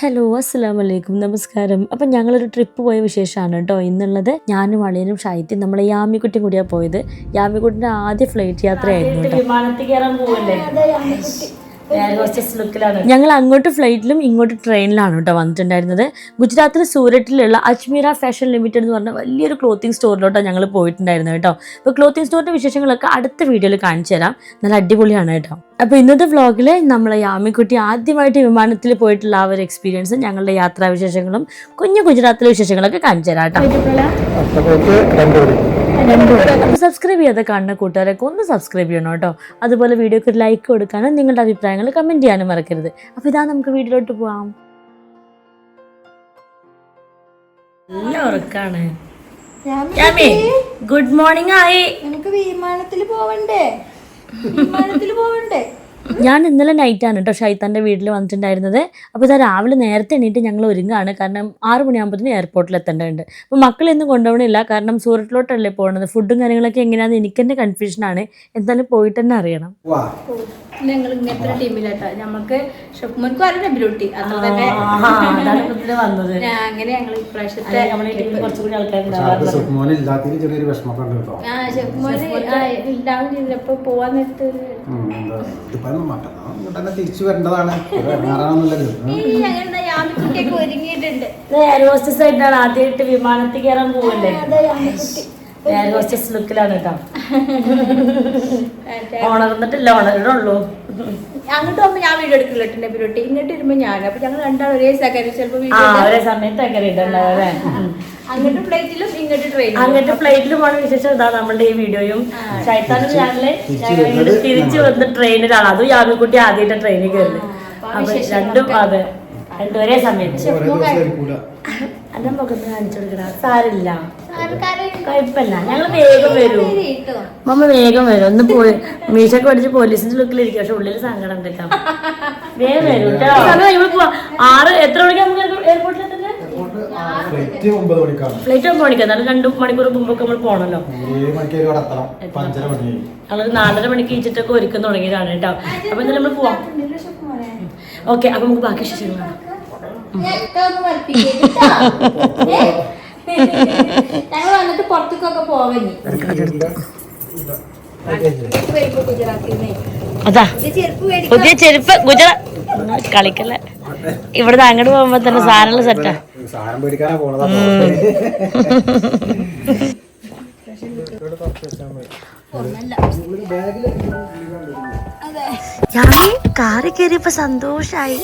Hello അസ്സാം വലൈക്കും നമസ്കാരം. അപ്പം ഞങ്ങളൊരു ട്രിപ്പ് പോയ വിശേഷമാണ് കേട്ടോ ഇന്നുള്ളത് ഞാനും അളിയനും ഷൈറ്റും നമ്മളെ യാമിക്കുട്ടിയും കൂടിയാണ് പോയത്. യാമിക്കുട്ടിന്റെ ആദ്യ ഫ്ലൈറ്റ് യാത്രയായിരുന്നു കേട്ടോ വിമാനത്തിൽ കയറാൻ പോവല്ലേ? ഞങ്ങൾ അങ്ങോട്ട് ഫ്ലൈറ്റിലും ഇങ്ങോട്ട് ട്രെയിനിലാണ് കേട്ടോ വന്നിട്ടുണ്ടായിരുന്നത്. ഗുജറാത്തിലെ സൂരറ്റിലുള്ള അജ്മീര ഫാഷൻ ലിമിറ്റഡ് എന്ന് പറഞ്ഞ വലിയൊരു ക്ലോത്തിങ് സ്റ്റോറിലോട്ടാണ് ഞങ്ങൾ പോയിട്ടുണ്ടായിരുന്നത് കേട്ടോ. അപ്പോൾ ക്ലോത്തിങ് സ്റ്റോറിന്റെ വിശേഷങ്ങളൊക്കെ അടുത്ത വീഡിയോയിൽ കാണിച്ചു തരാം. നല്ല അടിപൊളിയാണ് കേട്ടോ. അപ്പോൾ ഇന്നത്തെ വ്ളോഗിൽ നമ്മളെ യാമിക്കുട്ടി ആദ്യമായിട്ട് വിമാനത്തിൽ പോയിട്ടുള്ള ആ ഒരു എക്സ്പീരിയൻസും ഞങ്ങളുടെ യാത്രാ വിശേഷങ്ങളും കുഞ്ഞു ഗുജറാത്തിലെ വിശേഷങ്ങളൊക്കെ കാണിച്ചു തരാം കേട്ടോ. സബ്സ്ക്രൈബ് ചെയ്യാതെ കാണുന്ന കൂട്ടുകാരൊക്കെ ഒന്ന് സബ്സ്ക്രൈബ് ചെയ്യണം കേട്ടോ. അതുപോലെ വീഡിയോക്ക് ഒരു ലൈക്ക് കൊടുക്കാനും നിങ്ങളുടെ അഭിപ്രായങ്ങൾ കമന്റ് ചെയ്യാനും മറക്കരുത്. അപ്പോൾ ഇതാ നമുക്ക് വീഡിയോയിലോട്ട് പോവാം. നല്ല ഉറക്കാണ്. ഗുഡ് മോർണിംഗ് ആയി. എനിക്ക് വിമാനത്തിൽ പോവണ്ടേ? വിമാനത്തിൽ പോവണ്ടേ? ഞാൻ ഇന്നലെ നൈറ്റാണ് കേട്ടോ ഷൈത്താന്റെ വീട്ടിൽ വന്നിട്ടുണ്ടായിരുന്നത്. അപ്പോൾ ഇതാ രാവിലെ നേരത്തെ എണീറ്റ് ഞങ്ങൾ ഒരുങ്ങാണ്. കാരണം ആറ് മണിയാകുമ്പോഴത്തേന് എയർപോർട്ടിൽ എത്തേണ്ടതുണ്ട്. അപ്പോൾ മക്കളെയൊന്നും കൊണ്ടുപോകണില്ല. കാരണം സൂററ്റിലോട്ടല്ലേ പോകുന്നത് ഫുഡും കാര്യങ്ങളൊക്കെ എങ്ങനെയാണെന്ന് എനിക്ക് തന്നെ കൺഫ്യൂഷനാണ് എന്തായാലും പോയിട്ട് തന്നെ അറിയണം. വാ. ഞങ്ങൾ ഇങ്ങനത്തെ ടീമിലാട്ടോ? നമുക്ക് അറിയാം അത്ര തന്നെ അങ്ങനെ ഇപ്രാവശ്യത്തെ പോവാൻ നേരത്ത് ഒരു- ഉം, എന്താ ഇതിപ്പോ ഒന്നും മാറ്റണം ഇങ്ങോട്ട് തന്നെ തിരിച്ചു വരേണ്ടതാണ്. ഇറങ്ങാറാണെന്നുള്ളത് എയർ ഹോസ്റ്റസ് ആയിട്ടാണ് ആദ്യമായിട്ട് വിമാനത്തിൽ കയറാൻ പോവല്ലേ? അതെ യാമിക്കുട്ടി. എയർ ഹോസ്റ്റസ് ലുക്കിലാണ് കേട്ടോ. ഉണർന്നിട്ടില്ല ഉണരണുള്ളൂ അങ്ങോട്ട് പോകുമ്പോ ഞാൻ വീഡിയോ എടുക്കില്ലിട്ടുണ്ട് ബിലൂട്ടി ഇങ്ങോട്ട് വരുമ്പോ ഞാൻ അപ്പൊ ഞങ്ങൾ രണ്ടാളും ഒരേ സെക്കൻഡ് ചിലപ്പോ വീഡിയോ ഒരേ സമയത്ത് അങ്ങനെ ഇടണ്ടാവും അല്ലേ? ഉം. അങ്ങോട്ട് പ്ലേറ്റിലും ഇങ്ങോട്ട് ട്രെയിനിലും. അങ്ങോട്ട് പോണ വിശേഷം ഇതാ നമ്മളുടെ ഈ വീഡിയോയും. ഷൈത്താനും ചാനൽ ഞങ്ങൾ തിരിച്ചു വന്ന ട്രെയിനിലാണ്. അതും യാമിക്കുട്ടി ആദ്യമായിട്ട് ട്രെയിനിൽ കയറുന്നത്. അപ്പൊ രണ്ടും അതെ രണ്ടും ഒരേ സമയത്ത് എന്റെ മുഖത്ത് കാണിച്ചു കൊടുക്കണ സാരില്ല കുഴപ്പമില്ല. ഞങ്ങൾ വേഗം വരും. കേട്ടോ. മമ്മ വേഗം വരും. ഒന്ന് പോയി. മീശൊക്കെ പഠിച്ച് പോലീസിന്റെ ലുക്കിലിരിക്കും. പക്ഷെ ഉള്ളിൽ സങ്കടം ഉണ്ട് കേട്ടോ. വേഗം വരും. കേട്ടോ ആറ് എത്ര മണിക്ക് നമുക്ക് എയർപോർട്ടിൽ ഫ്ലൈറ്റ് ഒമ്പത് മണിക്കാണ്. ഫ്ലൈറ്റ് ഒമ്പത് മണിക്ക്. എന്നാലും രണ്ട് മണിക്കൂർ മുമ്പൊക്കെ നമ്മൾ പോകണല്ലോ ഏഴ് മണിക്ക് ഇവിടെ എത്തണം അഞ്ചര ഞങ്ങൾ നാലര മണിക്ക് ഈച്ചിട്ടൊക്കെ ഒരുക്കം തുടങ്ങിയതാണ് കേട്ടോ. അപ്പൊ എന്തായാലും നമ്മൾ പോവാം. ഓക്കെ അപ്പൊ നമുക്ക് ബാക്കി. ഞങ്ങൾ വന്നിട്ട് പുറത്തേക്കൊക്കെ നിന്ന് അതാ. പുതിയ ചെരുപ്പ് ഗുജറാത്ത് കളിക്കല്ലേ? ഇവിടുന്ന് അങ്ങോട്ട് പോകുമ്പോ തന്നെ സാധനങ്ങൾ സെറ്റാ സാധനം പേടിക്കാനാ പോണതാ യാമി കാറി കയറിയപ്പോ സന്തോഷായി.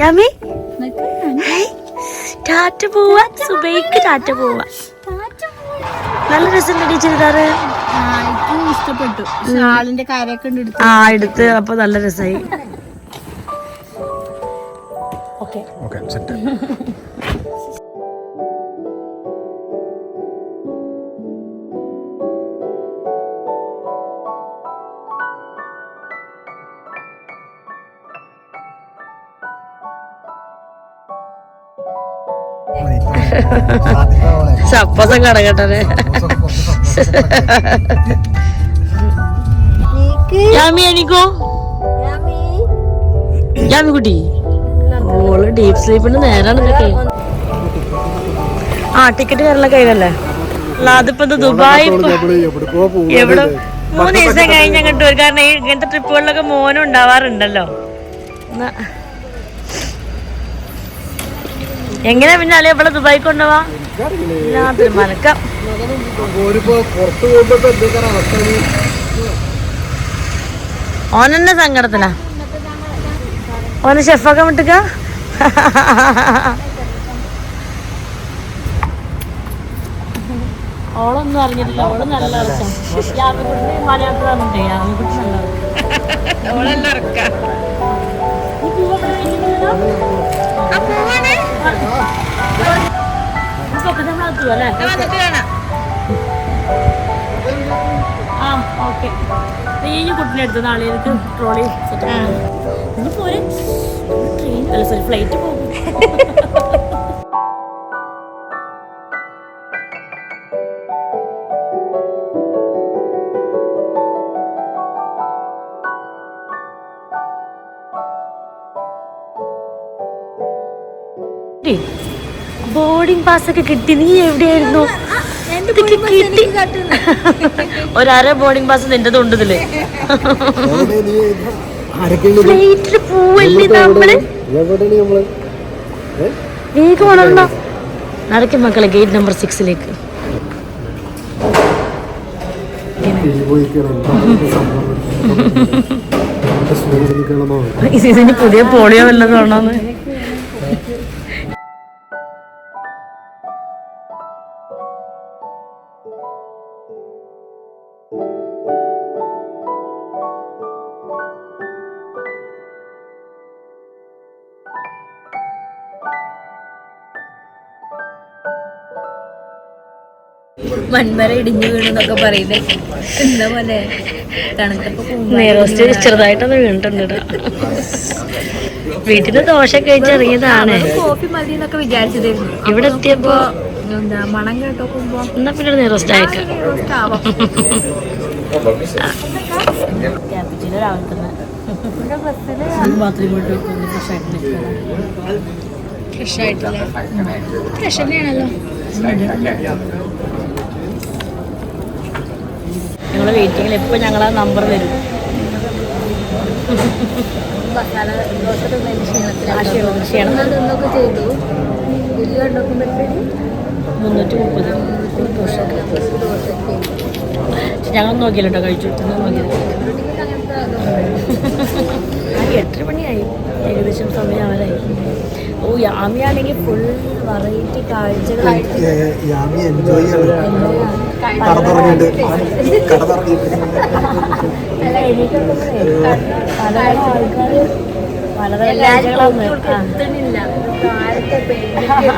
യാമി ടാറ്റ പോവാ സുബൈക്ക് ടാറ്റ പോവാ. നല്ല രസം ചുരിദാറ് ഇഷ്ടപ്പെട്ടു. ആ എടുത്ത് അപ്പൊ നല്ല രസമായി ഓക്കെ. Okay set. ചപ്പസം കടകട്ടെ യാമി എണീക്കോ? യാമി കുട്ടി. ഓൾ ഡീപ് സ്ലീപ്പിന് നേരാണ് ആ ടിക്കറ്റ് കയറുള്ള കയ്യിലല്ലേ? അല്ല അതിപ്പോ ദുബായ് എവിടെ? മൂന്ന് ദിവസം കഴിഞ്ഞ് അങ്ങോട്ട് വരും. കാരണം ഈ ഇങ്ങനത്തെ ട്രിപ്പുകളിലൊക്കെ മോനും ഉണ്ടാവാറുണ്ടല്ലോ. എങ്ങനെ എങ്ങനെയാ പിന്നെ അല്ലെ ഇവിടെ ദുബായി കൊണ്ടുപോവാ? ഇനി? ഓനെന്നെ സങ്കടത്തിലാ? ഓനെ ഷെഫൊക്കെ വിട്ടുക ഓളൊന്നും അറിഞ്ഞിട്ടില്ല. ഓൾ നല്ല നല്ല ആ ഓക്കെ. ഈ കുട്ടിനെ എടുത്ത് നാളെ എനിക്ക് ട്രോളി സെറ്റ് ഇനി പോരെ. ട്രെയിൻ അല്ല സോറി ഫ്ലൈറ്റ് പോകും. ബോർഡിംഗ് പാസ് ഒക്കെ കിട്ടി. നീ എവിടെയായിരുന്നു? കിട്ടി. ഒരര ബോർഡിംഗ് പാസ് നിന്റെ തൊണ്ടതിൽ? ഫ്ലൈറ്റിൽ പോവല്ലേ നമ്മൾ? എവിടെയാണ് നമ്മൾ? വേഗം നടക്കും മക്കളെ ഗേറ്റ് നമ്പർ സിക്സിലേക്ക് നിൽക്കണമെന്നോ? പുതിയ പോളിയോ വല്ലതും ഉണ്ടോന്ന് മൺമര ഇടിഞ്ഞു വീണെന്നൊക്കെ പറയുന്നേ എന്താ പോലെ? തണുത്തപ്പോ നെയ്റോസ്റ്റ് ചെറുതായിട്ടൊന്ന് വീണിട്ടുണ്ട് വീട്ടിൽ ദോശ കഴിച്ചിറങ്ങിയതാണ് കോഫി മതി എന്നൊക്കെ വിചാരിച്ചതായിരുന്നു ഇവിടെ എത്തിയപ്പോ എന്താ മണം കേട്ടോക്കുമ്പോ എന്നാ പിന്നെ നെയ്റോസ്റ്റ് ആവാം. ക്യാപിച്ചിനോ നിൽക്കണം ഫ്രഷ് ആയിട്ടില്ലേ? ഫ്രഷ് തന്നെയാണല്ലോ. ഞങ്ങൾ വെയിറ്റിങ്ങിൽ എപ്പോൾ ഞങ്ങൾ ആ നമ്പർ തരും മസാല ദോശ ക്ഷീണം. ചെയ്തു. ബില്ല് കണ്ടോക്കുമ്പോഴത്തേക്കും മുന്നൂറ്റി മുപ്പത് ഞങ്ങൾ നോക്കിയില്ല കേട്ടോ കഴിച്ചു. നോക്കിയില്ല. എട്ടര മണിയായി. ഏകദേശം സമയമാവാനായി ഓ യാമിയാണെങ്കിൽ ഫുൾ വെറൈറ്റി കാഴ്ചകളായിട്ട് യാമി എൻജോയ് അല്ല എനിക്കൊക്കെ ആൾക്കാർ കാഴ്ചകളാണ് ആ. എത്തണില്ല കാലത്തെ പേടിച്ച്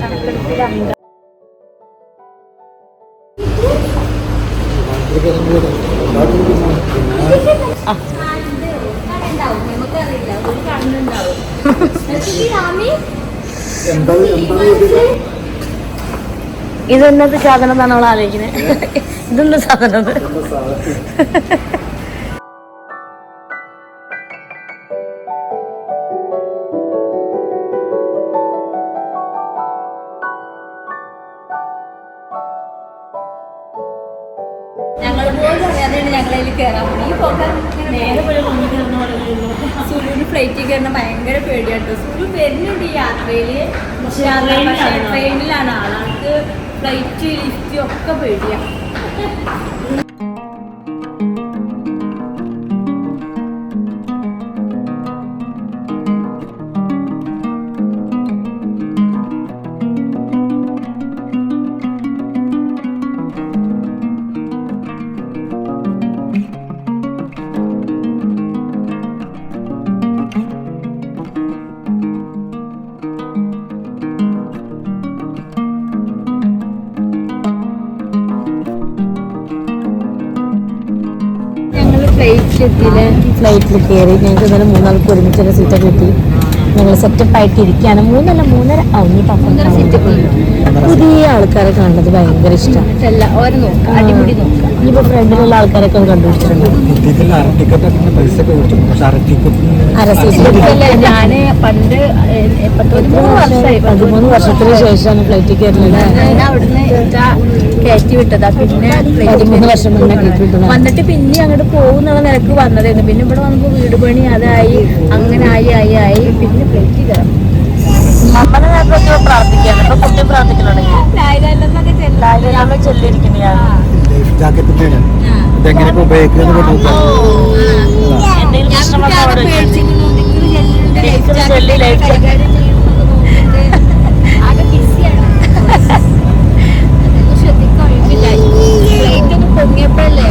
കണക്കെടുപ്പിലാണ് എന്താ എന്താണ് ഇത്? ഇതെന്നത് സാധനം എന്നാണ് നമ്മൾ ആലോചിക്കുന്നത്? ഇതെന്ത് സാധനം? ഫ്ലൈറ്റിൽ എത്തിയില്ലേ ഫ്ലൈറ്റിൽ കയറി ഞങ്ങൾക്ക് ഇന്നലെ മൂന്നാൾക്ക് ഒരുമിച്ചുള്ള സീറ്റ് കിട്ടി. ഞങ്ങൾ സെറ്റപ്പ് ആയിട്ട് ഇരിക്കുകയാണ് മൂന്നല്ല മൂന്നര. സീറ്റ് പോയി. പുതിയ ആൾക്കാരെ കാണുന്നത് ഭയങ്കര ഇഷ്ടമാണ്. ഇപ്പൊ ഓരോ നോക്കാം അടിമുടി നോക്കാം. ഇനിയിപ്പോ ഫ്രണ്ടിലുള്ള ആൾക്കാരൊക്കെ കണ്ടുപിടിച്ചിട്ടുണ്ട്? പതിമൂന്ന് വർഷത്തിന് ശേഷമാണ് ഫ്ലൈറ്റിൽ കയറുന്നത് കയറ്റി വിട്ടതാ. പിന്നെ വന്നിട്ട് പിന്നെ അങ്ങോട്ട് പോകുന്നുള്ള നിലയ്ക്ക് വന്നതായിരുന്നു. പിന്നെ ഇവിടെ വന്നപ്പോ വീട് പണി അതായി അങ്ങനെ ആയി ആയി ആയി. പിന്നെ പ്ലേറ്റ് കയറാം നേരത്തെ പ്രാർത്ഥിക്കാണ് ഇപ്പൊ കുട്ടി ഉപയോഗിക്കുന്നത് പൊങ്ങിയപ്പോഴല്ലേ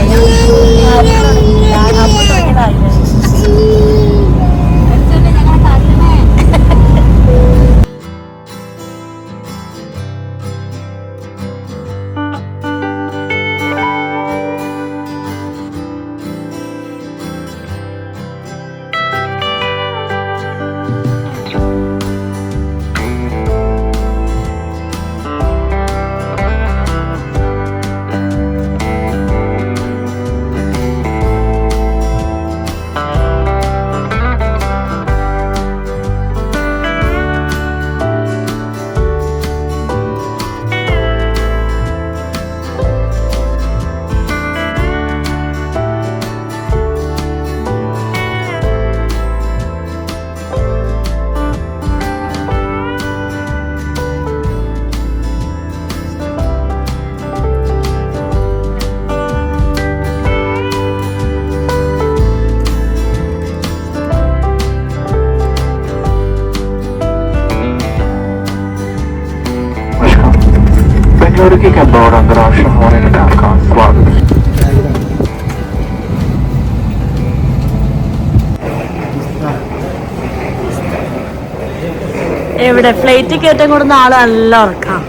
എവിടെ? ഫ്ലൈറ്റ് കയറ്റം കൊടുന്ന ആൾ നല്ല ഉറക്കാം.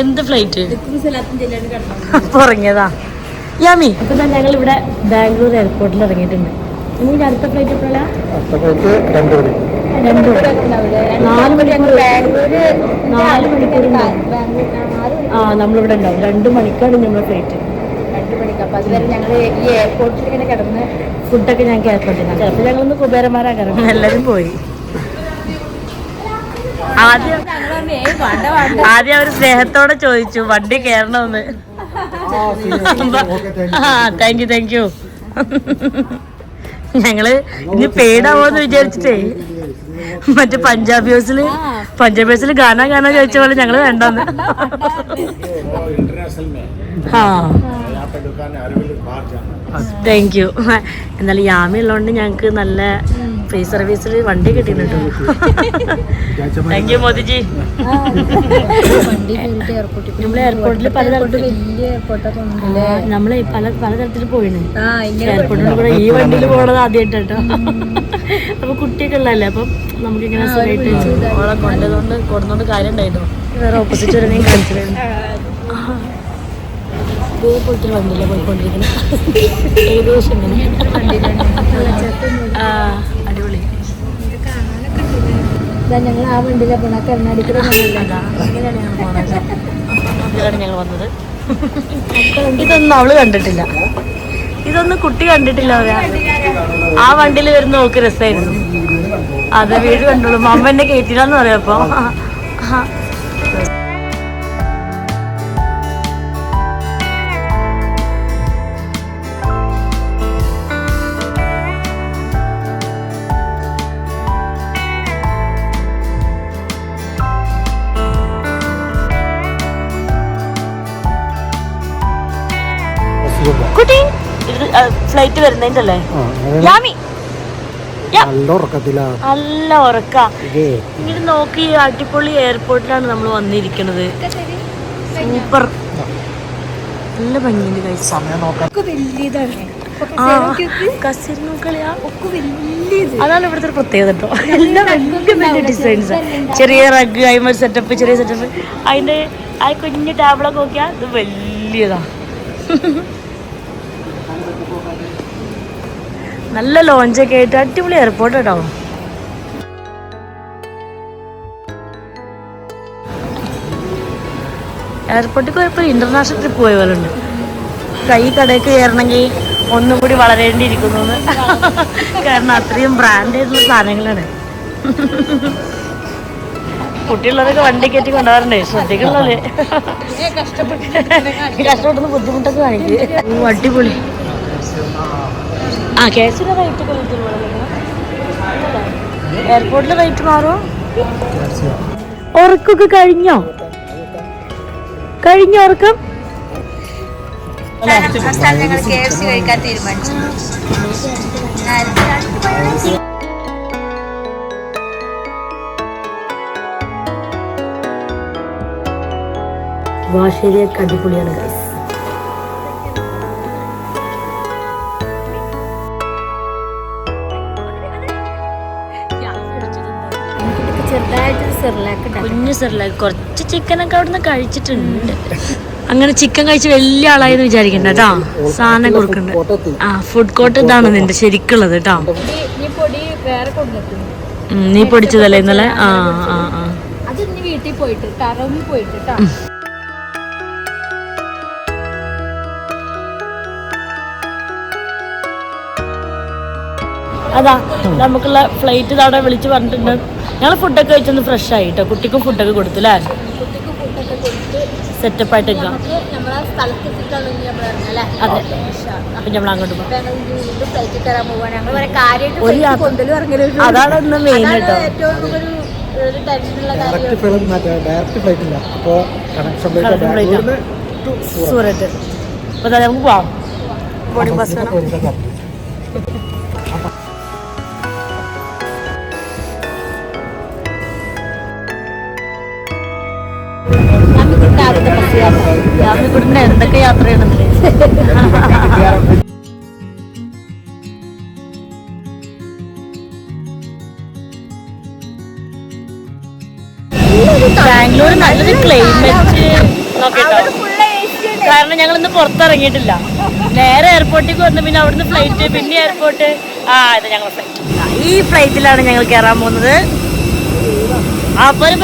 എന്ത് ഫ്ലൈറ്റ് ഉറങ്ങിയതാ. യാമി. ഇപ്പൊ തന്നെ ഞങ്ങൾ ഇവിടെ ബാംഗ്ലൂർ എയർപോർട്ടിൽ ഇറങ്ങിയിട്ടുണ്ട്. ഇനി അടുത്ത ഫ്ലൈറ്റ് എപ്പോഴാ? രണ്ടു മണി. നാല് മണിക്കൂർ. നാല് മണിക്കൂർ. ബാംഗ്ലൂർ നാല് മണി ആ നമ്മളിവിടെ ഉണ്ടാവും. രണ്ടു മണിക്കാണ് നമ്മുടെ ഫ്ലൈറ്റ് മണിക്ക് അപ്പൊ അതുവരെ ഞങ്ങൾ ഈ എയർപോർട്ടിൽ ഇങ്ങനെ കിടന്ന് ഫുഡൊക്കെ ഞങ്ങൾക്ക് ഏർപ്പെട്ടില്ല ചിലപ്പോൾ ഞങ്ങളൊന്ന് കിടന്നു എല്ലാവരും പോയി. ആദ്യം ആദ്യം അവർ സ്നേഹത്തോടെ ചോദിച്ചു വണ്ടി കയറണമെന്ന് താങ്ക് യു താങ്ക് യു ഞങ്ങൾ ഇനി പേടാവോന്ന് വിചാരിച്ചിട്ടേ മറ്റേ പഞ്ചാബി ഹൗസിൽ പഞ്ചാബി ഹൗസിൽ ഗാന ഗാന ചോദിച്ച പോലെ ഞങ്ങൾ വേണ്ടെന്ന്. ആ താങ്ക് യു എന്നാലും യാമി ഉള്ളതുകൊണ്ട് ഞങ്ങൾക്ക് നല്ല ഫ്രീ സർവീസിൽ വണ്ടി കിട്ടിയിട്ടുണ്ട്. Thank you Modiji. വണ്ടി എയർപോർട്ടിൽ നമ്മൾ എയർപോർട്ടിൽ പലതരത്തിൽ തോന്നുന്നില്ലേ നമ്മളെ പല പലതരത്തിൽ പോയിന്. എയർപോർട്ടിൽ കൂടെ ഈ വണ്ടിയിൽ പോണത് ആദ്യമായിട്ട് കേട്ടോ അപ്പൊ കുട്ടിയൊക്കെ ഉള്ളതല്ലേ? അപ്പം നമുക്കിങ്ങനെ സുഖമായിട്ട് കൊണ്ടതുകൊണ്ട് കൊടുന്നോണ്ട് കാര്യം ഉണ്ടായിട്ടോ വേറെ ഓപ്പോസിറ്റ് വരണേയും കാണിച്ചിരുന്നു ഇതേപോലത്തെ ഒരു വണ്ടിയിലെ പോയിക്കൊണ്ടിരിക്കുന്നത് ഏകദേശം അടിപൊളി. ഞങ്ങൾ ആ വണ്ടിയിലെ പോണ. അങ്ങനെയാണ് ഞങ്ങൾ വന്നത്. ഇതൊന്നും അവൾ കണ്ടിട്ടില്ല. ഇതൊന്നും കുട്ടി കണ്ടിട്ടില്ല ആ വണ്ടിയിൽ വരുന്ന നോക്ക് രസമായിരുന്നു അതെ വീട് കണ്ടോളൂ. അമ്മ എന്നെ പറയാം അപ്പൊ. ഫ്ലൈറ്റ് വരുന്നതിന്റെ അല്ലേ യാമി. നല്ല ഉറക്കത്തിലാ. നല്ല ഉറക്ക. ഇങ്ങനെ നോക്കി അടിപൊളി എയർപോർട്ടിലാണ് നമ്മൾ വന്നിരിക്കുന്നത് സൂപ്പർ നല്ല ഭംഗിയുണ്ട് അതാണ് ഇവിടുത്തെ ഒരു പ്രത്യേകത കേട്ടോ. എല്ലാം വലിയ വലിയ ഡിസൈൻസ് ചെറിയ റഗ് അയിമ സെറ്റപ്പ് ചെറിയ സെറ്റപ്പ് അതിന്റെ ആ കുഞ്ഞു ടാബിളൊക്കെ നോക്കിയാ ഇത് വലിയതാ. നല്ല ലോഞ്ചൊക്കെ ആയിട്ട് അടിപൊളി എയർപോർട്ട് കേട്ടോ എയർപോർട്ടിൽ പോയപ്പോൾ ഇന്റർനാഷണൽ ട്രിപ്പ് പോയ പോലെ ഉണ്ട്. കൈ കടയിൽ കയറണമെങ്കിൽ ഒന്നും കൂടി വളരേണ്ടിയിരിക്കുന്നു. കാരണം അത്രയും ബ്രാൻഡ് ആയിട്ടുള്ള സാധനങ്ങളാണ്. കുട്ടിയുള്ളവരൊക്കെ വണ്ടി കയറ്റി കൊണ്ടുപോകാറുണ്ട് ശ്രദ്ധിക്കണല്ലേ? കഷ്ടപ്പെട്ടൊന്ന് ബുദ്ധിമുട്ടൊക്കെ കാണിക്കും. അടിപൊളി. ആ റേറ്റ് ഒക്കെ എയർപോർട്ടിലെ റേറ്റ് മാറും? ഉറക്കൊക്കെ കഴിഞ്ഞോ? കഴിഞ്ഞോ ഉറക്കം? ഞങ്ങൾ കെ എഫ് സി കഴിക്കാൻ തീരുമാനിച്ചു. വാശേരിയൊക്കെ അടിപൊളിയാണ് ഗൈസ് സെറിലാക്ക് കുഞ്ഞു സെറിലാക്ക് കുറച്ച് ചിക്കനൊക്കെ അവിടുന്ന് കഴിച്ചിട്ടുണ്ട്. അങ്ങനെ ചിക്കൻ കഴിച്ച് വലിയ ആളായെന്ന് വിചാരിക്കണ്ട കേട്ടോ. സാധനം കൊടുക്കണ്ട. ആ ഫുഡ് കോർട്ട് ഇതാണ് നിന്റെ ശരിക്കുള്ളത് കേട്ടോ. നീ പൊടിച്ചതല്ലേ ഇന്നലെ? ആ ആ ആ വീട്ടിൽ പോയിട്ട് ടറവിൽ പോയിട്ട് കേട്ടോ. അതാ നമുക്കുള്ള ഫ്ലൈറ്റ് തവണ വിളിച്ചു പറഞ്ഞിട്ടുണ്ട്. ഞങ്ങൾ ഫുഡൊക്കെ കഴിച്ചൊന്ന് ഫ്രഷ് ആയി കേട്ടോ കുട്ടിക്കും ഫുഡൊക്കെ കൊടുത്തു അല്ലേ സെറ്റപ്പ് ആയിട്ട് നിൽക്കാം നമുക്ക് അതെ. അപ്പൊ നമ്മൾ അങ്ങോട്ട് പോകാം ഞങ്ങൾ ഇനി വീണ്ടും ഫ്ലൈറ്റിൽ കയറാൻ പോവാണ്. ഞങ്ങൾ വരെ കാര്യമായിട്ട് ഒരു ബാംഗ്ലൂർ യാമിക്കുട്ടിന്റെ എന്തൊക്കെ യാത്രയാണെന്നില്ലേ? ബാംഗ്ലൂർ നല്ലൊരു ക്ലൈമറ്റ് കാരണം ഞങ്ങൾ ഇന്ന് പുറത്തിറങ്ങിയിട്ടില്ല. നേരെ എയർപോർട്ടിലേക്ക് വന്നു പിന്നെ അവിടുന്ന് ഫ്ലൈറ്റ് പിന്നെ എയർപോർട്ട്. ആ ഇത് ഞങ്ങൾ ഫ്ലൈറ്റ് ഈ ഫ്ലൈറ്റിലാണ് ഞങ്ങൾ കയറാൻ പോകുന്നത്. ആ അപ്പൊ ഒരു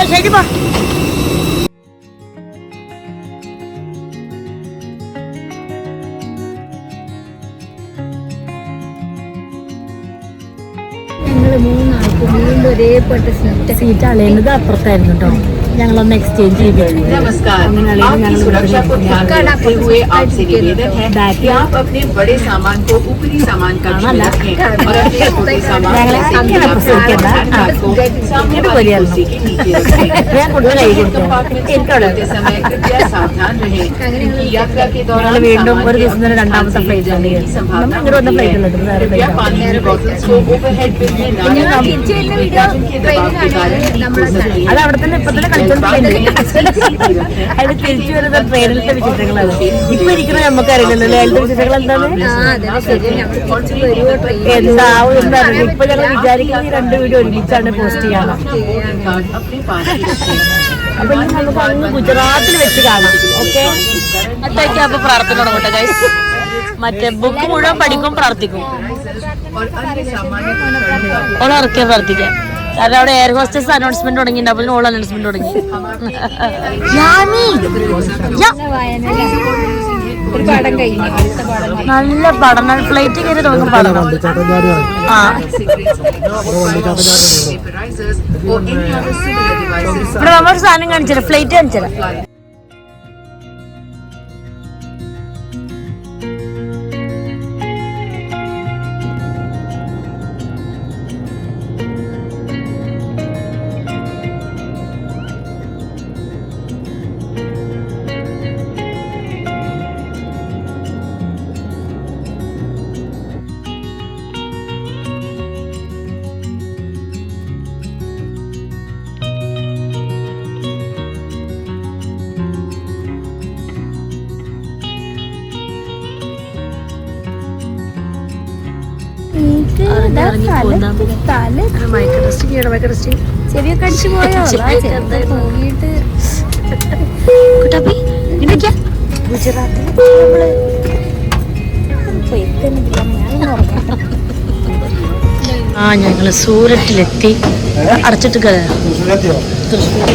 വീണ്ടും ഒരേപോലത്തെ സീറ്റ് സീറ്റ് അളയുന്നത് അപ്പുറത്തായിരുന്നു കേട്ടോ ഞങ്ങളൊന്ന് എക്സ്ചേഞ്ച് ചെയ്തിട്ടുണ്ട് ഞങ്ങൾ വീണ്ടും ഒരു ദിവസം തന്നെ രണ്ടാമത്തെ ഫ്ലൈറ്റ് ഇങ്ങനെ ഒന്ന് ഫ്ലൈറ്റ് ഉള്ളത് അത് അവിടെ തന്നെ ഇപ്പൊ തന്നെ കളിച്ചോണ്ടിരിക്കുന്നത് തിരിച്ചു വരുന്ന ട്രെയിനിലത്തെ വിശേഷങ്ങളാണ് ഇപ്പൊ ഇരിക്കുന്നത് നമുക്ക് അറിയില്ലല്ലോ അതിന്റെ വിശേഷങ്ങൾ എന്താണ് എന്താവും എന്താണ് ഇപ്പൊ ഞങ്ങൾ വിചാരിക്കുന്നത് ഈ രണ്ട് വീഡിയോ ഒരുമിച്ചാണ് പോസ്റ്റ് ചെയ്യാറ് അപ്പൊ നമുക്ക് അങ്ങ് ഗുജറാത്തിൽ വെച്ച് കാണാം. ഓക്കെ? അപ്പൊ പ്രാർത്ഥന തുടങ്ങട്ടെ മറ്റേ ബുക്ക് മുഴുവൻ പഠിക്കും പ്രാർത്ഥിക്കും. ഓൾ ഇറക്കിയ പ്രാർത്ഥിക്കാം. കാരണം അവിടെ എയർ ഹോസ്റ്റസ് അനൗൺസ്മെന്റ് തുടങ്ങി ഡബിൾ ഓൾ അനൗൺസ്മെന്റ് തുടങ്ങി. നല്ല പഠന ഫ്ലൈറ്റ് കയറി തുടങ്ങും പഠനം ഇവിടെ നമ്മൾ സാധനം കാണിച്ചില്ല ഫ്ലൈറ്റ് കാണിച്ചില്ല ചെവിയൊക്കെ അടിച്ചു പോയോ? ഗുജറാത്തിൽ ആ ഞങ്ങൾ സൂരറ്റിലെത്തി. അടച്ചിട്ട് കഴിഞ്ഞു തൃശ്ശൂർ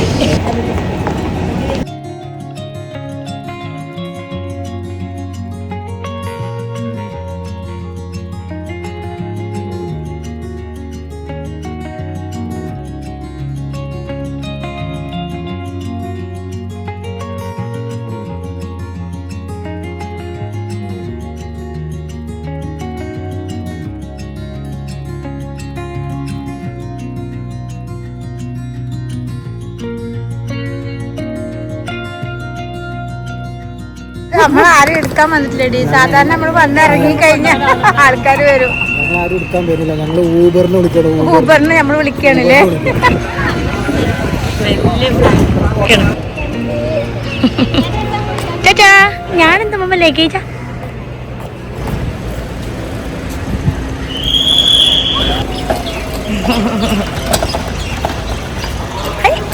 നമ്മൾ ആരും എടുക്കാൻ വന്നിട്ടില്ലടി. സാധാരണ നമ്മൾ വന്നിറങ്ങി കഴിഞ്ഞാൽ ആൾക്കാർ വരും. ആരും എടുക്കാൻ പറ്റില്ല ഞങ്ങൾ ഊബറിന് വിളിക്കണം ഊബറിന് നമ്മൾ വിളിക്കണല്ലേ? ചേച്ചാ ഞാനെന്താ മമ്മ ലഗേജാ?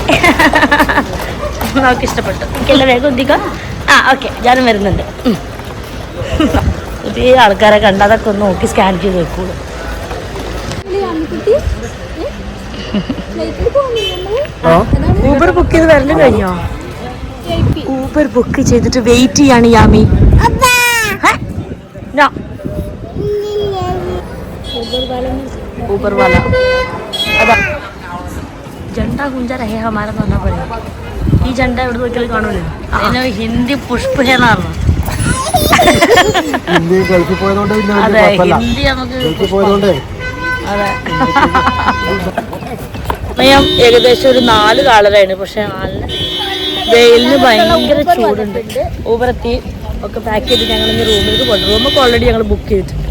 നമുക്ക് ഇഷ്ടപ്പെട്ടു. എനിക്കെല്ലാം വേഗം ഒന്നിക്കാം ആ ഓക്കെ ഞാനും വരുന്നുണ്ട്. പുതിയ ആൾക്കാരെ കണ്ടതൊക്കെ ഒന്ന് നോക്കി സ്കാൻ ചെയ്ത് വെക്കുള്ളൂ. ഊബർ ബുക്ക് ചെയ്ത് വരൽ കഴിഞ്ഞോ? ഊബർ ബുക്ക് ചെയ്തിട്ട് വെയിറ്റ് ചെയ്യാണ് യാമി. ഊബർ വാല. ജണ്ടാ രഹേ ഹമാര എന്ന് പറഞ്ഞാൽ പറയും ഈ ജണ്ട എവിടെ നോക്കിയാലും കാണൂലേ? അതിന് ഹിന്ദി പുഷ്പ എന്നാ പറഞ്ഞു ഹിന്ദി ഗൾഫിൽ പോയതുകൊണ്ട് അതെ ഹിന്ദി നമുക്ക് ഗൾഫിൽ പോയതുകൊണ്ടേ. അതെ. സമയം ഏകദേശം ഒരു നാല് കാളറാണ് പക്ഷെ നല്ല വെയിലിന് ഭയങ്കര ചൂടുണ്ട്. ഊബറെത്തി ഒക്കെ പാക്ക് ചെയ്ത് ഞങ്ങൾ ഇനി റൂമിലേക്ക് പോകണം റൂമൊക്കെ ഓൾറെഡി ഞങ്ങൾ ബുക്ക് ചെയ്തിട്ടുണ്ട്.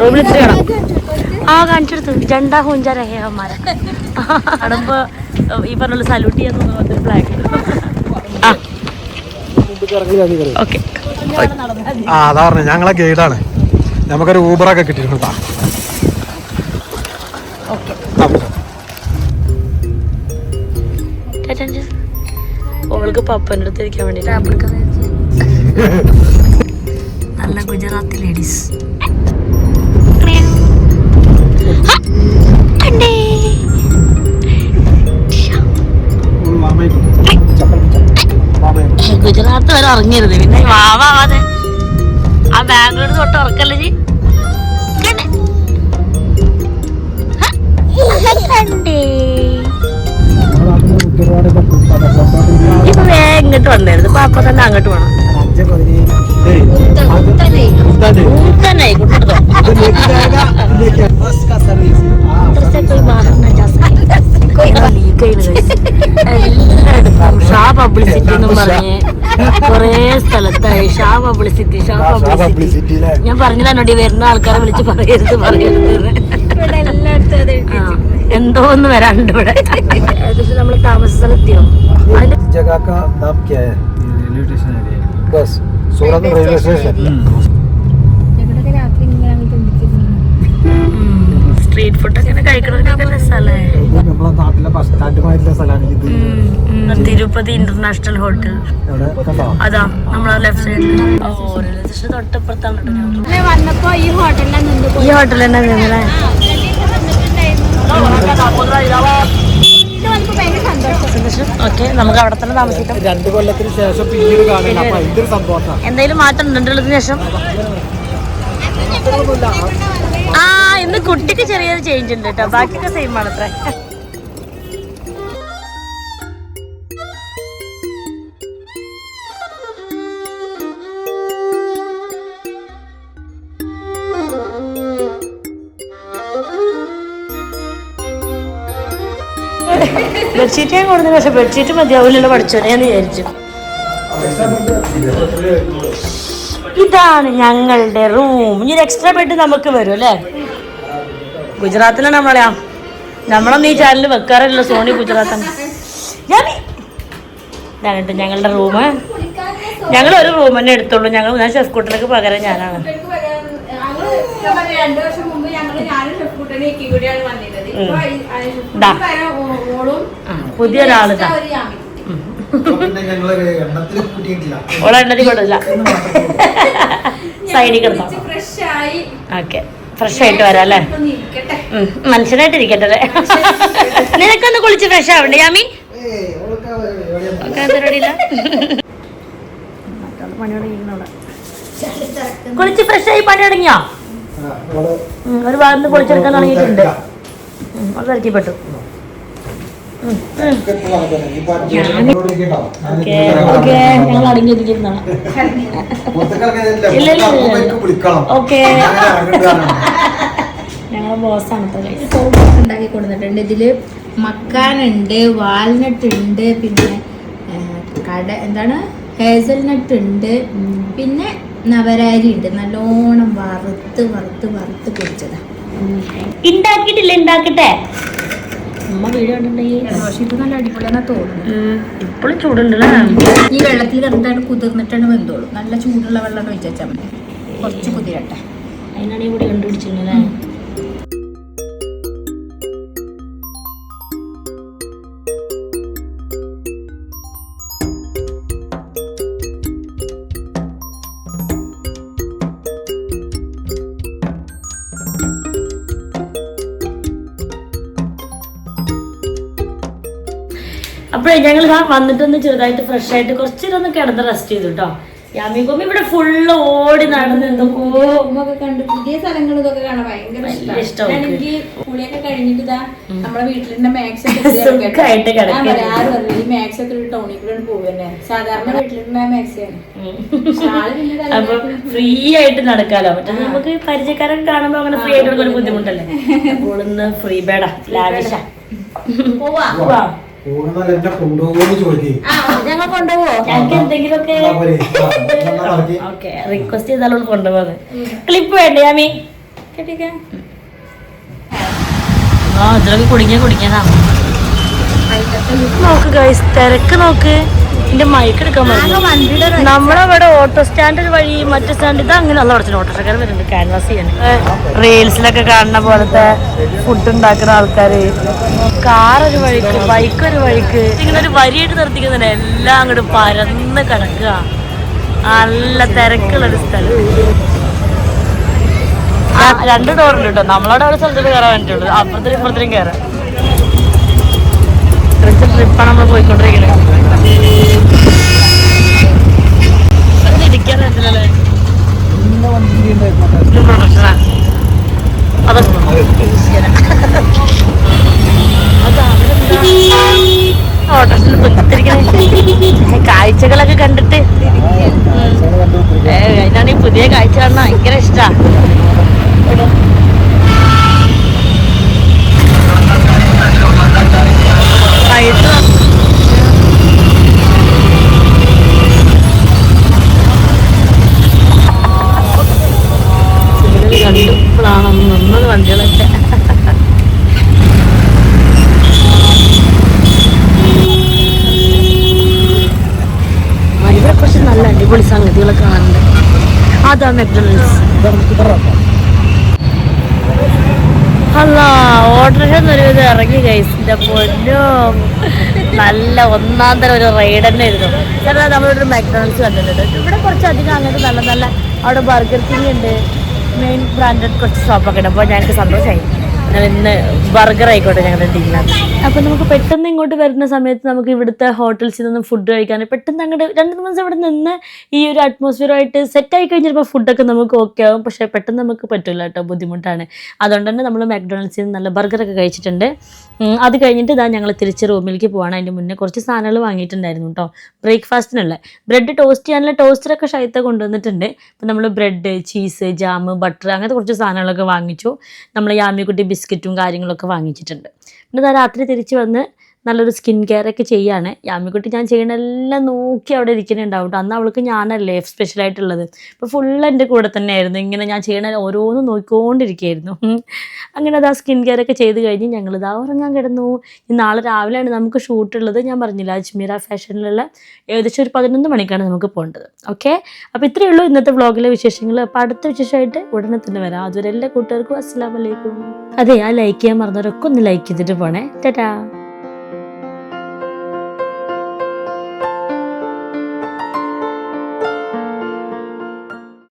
റൂമിൽ ഇത്തിരി കാണാം. ആ കാണിച്ചെടുത്ത് ജണ്ട ഹൂഞ്ച രഹേ ഹമാര ഈ പറഞ്ഞ സല്യൂട്ട് ചെയ്യാൻ തോന്നുന്നു ഫ്ലാഗ് ആ. ഓക്കെ ആ അതാ പറഞ്ഞു. ഞങ്ങളെ ഗൈഡാണ് നമുക്കൊരു ഊബറൊക്കെ കിട്ടിയിട്ടുണ്ടാ ഓൾക്ക് പപ്പന്റെ അടുത്ത് ഇരിക്കാൻ വേണ്ടി നല്ല ഗുജറാത്തി ലേഡീസ് ഗുജറാത്ത് വരെ ഇറങ്ങരുത്. പിന്നെ വാവാതെ ആ ബാംഗ്ലൂർ തൊട്ട് ഇറക്കല്ലേ ജി ഇപ്പൊ വേഗം ഇങ്ങോട്ട് വന്നായിരുന്നു ഇപ്പൊ അപ്പൊ തന്നെ അങ്ങോട്ട് വേണം തന്നെ കുട്ടിയെടുത്തോ ഷാ പബ്ലിസിറ്റി എന്നും പറഞ്ഞ് കൊറേ സ്ഥലത്തായി ഷാ പബ്ലിസിറ്റി ഷാ പബ്ലിസിറ്റി ഞാൻ പറഞ്ഞതാണോടി വരുന്ന ആൾക്കാരെ വിളിച്ച് പറയരുത് പറയരുത് എന്ന്. ഇവിടെ എല്ലായിടത്തും അത് എഴുതി ആ, എന്തോ ഒന്ന് വരാണ്ട് ഇവിടെ ഏകദേശം നമ്മള് താമസ സ്ഥലത്തെയോ അതിന്റെ जगह का नाम क्या है बस सूरत रेलवे സ്ട്രീറ്റ് ഫുഡ് അങ്ങനെ രസമല്ലേ ഇത് തിരുപ്പതി ഇന്റർനാഷണൽ ഹോട്ടൽ അതാ നമ്മളെ ലെഫ്റ്റ് സൈഡിൽ തൊട്ടപ്പുറത്താണ് ഈ ഹോട്ടലിൽ തന്നെ ഓക്കെ നമുക്ക് അവിടെ തന്നെ താമസിക്കാം. രണ്ട് കൊല്ലത്തിന് ശേഷം എന്തെങ്കിലും മാറ്റം രണ്ടുള്ളതിന് ശേഷം. ആ ഇന്ന് കുട്ടിക്ക് ചെറിയൊരു ചേഞ്ച് ഉണ്ട് കേട്ടോ ബാക്കിയൊക്കെ സെയിം ആണ് അത്ര. ബെഡ്ഷീറ്റ് ഞാൻ കൊടുത്തു പക്ഷെ ബെഡ്ഷീറ്റ് മതിയാവില്ലല്ലോ പഠിച്ചോനെ എന്ന് വിചാരിച്ചു. ഇതാണ് ഞങ്ങളുടെ റൂം ഇനി എക്സ്ട്രാ ബെഡ് നമുക്ക് വരും അല്ലേ? ഗുജറാത്തിലാണ് നമ്മളെയാ നമ്മളൊന്നും ഈ ചാനലിൽ വെക്കാറില്ല സോണി ഗുജറാത്താണ്. ഞാനിട്ട് ഞങ്ങളുടെ റൂം ഞങ്ങൾ ഒരു റൂം തന്നെ എടുത്തുള്ളൂ. ഞങ്ങൾ ഞാൻ ഷെഫ് കുട്ടനക്ക് പകരം ഞാനാണ്. പുതിയൊരാൾ വർഷം മുമ്പ് ഞങ്ങൾ ഞാനും ഷെഫ് കൂട്ടനും കൂടിയാണ് വന്നിരുന്നത് ഇപ്പൊ ഈ- ആ ഷെഫ് ദാ. കൂട്ടൻ പകരം ഓ- ഓളും പുതിയ ഒരാളിതാ ഒരു യാമി. ഞങ്ങൾ എണ്ണത്തിൽ കൂട്ടിയിട്ടില്ല ഓളെ എണ്ണതി കൊടുല്ല സൈഡിൽ കിടന്നോ ഓക്കെ. ഫ്രഷ് ആയിട്ട് വരാം അല്ലേ മനുഷ്യനായിട്ട് ഇരിക്കട്ടെ അല്ലേ? നിനക്കൊന്ന് കുളിച്ച് ഫ്രഷ് ആവണ്ടേ യാമി? കുളിച്ച് ഫ്രഷ് ആയി പണി തുടങ്ങിയോ? ഒരു ഭാഗത്ത് കുളിച്ചെടുക്കാൻ തുടങ്ങിയിട്ടുണ്ട്. തിരക്കിപ്പെട്ടു ഓക്കെ ഓക്കെ ഞങ്ങൾ അടങ്ങിയിരിക്കുന്നതാണ്. ഞങ്ങളെ ബോസാണ് ഉണ്ടാക്കി കൊടുത്തിട്ടുണ്ട്. ഇതിൽ മക്കാനുണ്ട് വാൽനട്ട് ഉണ്ട് പിന്നെ കട എന്താണ്? ഹേസൽനട്ട് ഉണ്ട് പിന്നെ നവരാരി ഉണ്ട് നല്ലോണം വറുത്ത് വറുത്ത് വറുത്ത് പൊടിച്ചതാ ഉണ്ടാക്കിയിട്ടില്ല ഉണ്ടാക്കട്ടെ അമ്മ വീഡിയോ കണ്ടിട്ടുണ്ടെങ്കിൽ പക്ഷെ ഇത് നല്ല അടിപൊളിയാണെന്നാ തോന്നുന്നു ഇപ്പോഴും ചൂടുണ്ടല്ലേ? ഈ വെള്ളത്തിൽ കിടന്നിട്ടാണ് കുതിർന്നിട്ടാണ് വെന്തോളൂ നല്ല ചൂടുള്ള വെള്ളം ഒഴിച്ചാൽ മതി. കുറച്ച് കുതിരട്ടെ. അതിനാണ് ഇവിടെ കൂടി ഞങ്ങൾ വന്നിട്ടൊന്ന് ചെറുതായിട്ട് ഫ്രഷ് ആയിട്ട് കുറച്ച് നേരം ഒന്ന് കിടന്ന് റെസ്റ്റ് ചെയ്തു കേട്ടോ കോമി ഇവിടെ ഫുള്ള് ഓടി നടന്ന് എന്തൊക്കെയോ ഒക്കെ കണ്ട് പുതിയ സ്ഥലങ്ങൾ ഇതൊക്കെ കാണാൻ ഭയങ്കര ഇഷ്ടമാണ് എനിക്ക് കഴിഞ്ഞിട്ട് ഇതാ നമ്മുടെ വീട്ടിലിന്റെ മാക്സ് ഒക്കെ സുഖായിട്ട് കിടക്കുകയാണ്. ആരും അറിയില്ല ഈ മാക്സ് ഒക്കെ ഒരു ടൗണിൽ കൂടെ പോകുന്നെ സാധാരണ വീട്ടിലിരുന്ന മാക്സ് ആണ് പക്ഷെ ആൾ അപ്പൊ ഫ്രീ ആയിട്ട് നടക്കാലോ. മറ്റേ നമുക്ക് പരിചയക്കാരൻ കാണുമ്പോ അങ്ങനെ ഫ്രീ ആയിട്ട് ഒരു ബുദ്ധിമുട്ടല്ലേ? അപ്പോൾ ഇന്ന് ഫ്രീ ബേഡാ ലാവിഷ. പോവാ. കൂടുതൽ എന്നെ കൊണ്ടുപോകുമെന്ന് ചോദിക്കും. ഞങ്ങൾ ഞങ്ങൾക്ക് എന്തെങ്കിലുമൊക്കെ നടക്കി ഓക്കെ റിക്വസ്റ്റ് ചെയ്താലും കൊണ്ടുപോകുന്നത് ക്ലിപ്പ് വേണ്ടേ ആ ഇതിലൊക്കെ കുടുങ്ങിയ കുടിക്കാനാ നോക്ക് ഗൈസ് തിരക്ക് നോക്ക്. എന്റെ മൈക്ക് എടുക്കാൻ പറ്റും ഒരു നമ്മളവിടെ ഓട്ടോ സ്റ്റാൻഡ് വഴി മറ്റു സ്റ്റാൻഡ് ഇത് അങ്ങനെ അല്ല കുറച്ച് ഓട്ടോക്കാർ വരുന്നുണ്ട് ക്യാൻവാസ് ചെയ്യാൻ റീൽസിലൊക്കെ കാണുന്ന പോലത്തെ ഫുഡ് ഉണ്ടാക്കുന്ന ആൾക്കാര്. കാർ ഒരു വഴിക്ക് ബൈക്ക് ഒരു വഴിക്ക് ഇങ്ങനെ ഒരു വരിയായിട്ട് നിർത്തിക്കുന്നുണ്ട് എല്ലാം അങ്ങോട്ട് പരന്ന് കിടക്കുക. നല്ല തിരക്കുള്ളൊരു സ്ഥലം. ആ രണ്ട് ഡോറുണ്ട് കേട്ടോ നമ്മളവിടെ ഒരു സ്ഥലത്തോട്ട് കയറാൻ വേണ്ടിയിട്ടുള്ളൂ അപ്പുറത്തേക്കും ഇപ്പുറത്തേക്കും കയറാം ട്രിപ്പാണ് നമ്മൾ പോയിക്കൊണ്ടിരിക്കുന്നത് അതൊക്കെ ഓട്ടോസിൽ കുത്തിരിക്കണേ കാഴ്ചകളൊക്കെ കണ്ടിട്ട് അതിനാണ് ഈ പുതിയ കാഴ്ച കാണുന്ന ഭയങ്കര ഇഷ്ടാ. കാഴ്ച അതാ മെക്ഡൊണാൾഡ്സ് അല്ല ഓർഡർ എന്നൊരു ഇറങ്ങി കഴിച്ചിന്റെ പൊന്നോ. നല്ല ഒന്നാം തരം ഒരു റൈഡ് തന്നെ ആയിരുന്നു. കാരണം നമ്മളൊരു മെക്ഡൊണാൾഡ്സ് കണ്ടിട്ടുണ്ട് ഇവിടെ കുറച്ചധികം അങ്ങോട്ട് നല്ല നല്ല അവിടെ ബർഗർ കിങ് ഉണ്ട്. മെയിൻ ബ്രാൻഡഡ് കുറച്ച് ഷോപ്പൊക്കെ ഉണ്ട്. അപ്പോൾ ഞങ്ങൾക്ക് സന്തോഷമായി ഇന്ന് ബർഗർ ആയിക്കോട്ടെ ഞങ്ങളുടെ ടീമിനകത്ത്. അപ്പോൾ നമുക്ക് പെട്ടെന്ന് ഇങ്ങോട്ട് വരുന്ന സമയത്ത് നമുക്ക് ഇവിടുത്തെ ഹോട്ടൽസിൽ നിന്ന് ഫുഡ് കഴിക്കാൻ പെട്ടെന്ന് അങ്ങോട്ട് രണ്ട് മൂന്ന് ദിവസം ഇവിടെ നിന്ന് ഈ ഒരു അറ്റ്മോസ്ഫിയറുമായിട്ട് സെറ്റ് ആയി കഴിഞ്ഞപ്പോൾ ഫുഡൊക്കെ നമുക്ക് ഓക്കെ ആവും. പക്ഷേ പെട്ടെന്ന് നമുക്ക് പറ്റില്ല കേട്ടോ ബുദ്ധിമുട്ടാണ്. അതുകൊണ്ട് തന്നെ നമ്മൾ മാക്ഡൊണാൾഡ്സിൽ നിന്ന് നല്ല ബർഗറൊക്കെ കഴിച്ചിട്ടുണ്ട്. അത് കഴിഞ്ഞിട്ട് ഇതാ ഞങ്ങൾ തിരിച്ച് റൂമിലേക്ക് പോവാണ്. അതിന്റെ മുന്നേ കുറച്ച് സാധനങ്ങൾ വാങ്ങിയിട്ടുണ്ടായിരുന്നു കേട്ടോ ബ്രേക്ക്ഫാസ്റ്റിനുള്ള. ബ്രെഡ് ടോസ്റ്റ് ചെയ്യാനുള്ള ടോസ്റ്ററൊക്കെ ഷൈത്ത കൊണ്ടുവന്നിട്ടുണ്ട്. അപ്പോൾ നമ്മൾ ബ്രെഡ് ചീസ് ജാം ബട്ടർ അങ്ങനത്തെ കുറച്ച് സാധനങ്ങളൊക്കെ വാങ്ങിച്ചു. നമ്മൾ യാമിക്കുട്ടി ബിസ്ക്കറ്റും കാര്യങ്ങളൊക്കെ വാങ്ങിച്ചിട്ടുണ്ട്. എന്നിട്ട് രാത്രി തിരിച്ച് വന്ന് നല്ലൊരു സ്കിൻ കെയർ ഒക്കെ ചെയ്യാണ്. യാമിക്കുട്ടി ഞാൻ ചെയ്യണ എല്ലാം നോക്കി അവിടെ ഇരിക്കുന്നുണ്ടാവും കേട്ടോ. അന്ന് അവൾക്ക് ഞാനല്ലേ സ്പെഷ്യലായിട്ടുള്ളത് അപ്പോൾ ഫുൾ എന്റെ കൂടെ തന്നെയായിരുന്നു. ഇങ്ങനെ ഞാൻ ചെയ്യണ ഓരോന്നും നോക്കിക്കൊണ്ടിരിക്കുകയായിരുന്നു. അങ്ങനെ അത് ആ സ്കിൻ കെയർ ഒക്കെ ചെയ്ത് കഴിഞ്ഞ് ഞങ്ങൾ ഇതാ ഉറങ്ങാൻ കിടന്നു. നാളെ രാവിലെയാണ് നമുക്ക് ഷൂട്ട് ഉള്ളത്. ഞാൻ പറഞ്ഞില്ല അജ്മീറ ഫാഷനിലുള്ള ഏകദേശം ഒരു പതിനൊന്ന് മണിക്കാണ് നമുക്ക് പോകേണ്ടത്. ഓക്കെ അപ്പോൾ ഇത്രയേ ഉള്ളൂ ഇന്നത്തെ വ്ളോഗിലെ വിശേഷങ്ങൾ അപ്പോൾ അടുത്ത വിശേഷമായിട്ട് ഉടനെ തന്നെ വരാം. അതുവരെ എല്ലാ കൂട്ടുകാർക്കും അസ്സാം വലൈക്കും അതെ ആ ലൈക്ക് ചെയ്യാൻ മറന്നവരൊക്കെ ഒന്ന് ലൈക്ക് ചെയ്തിട്ട് പോണേ. ടാറ്റാ.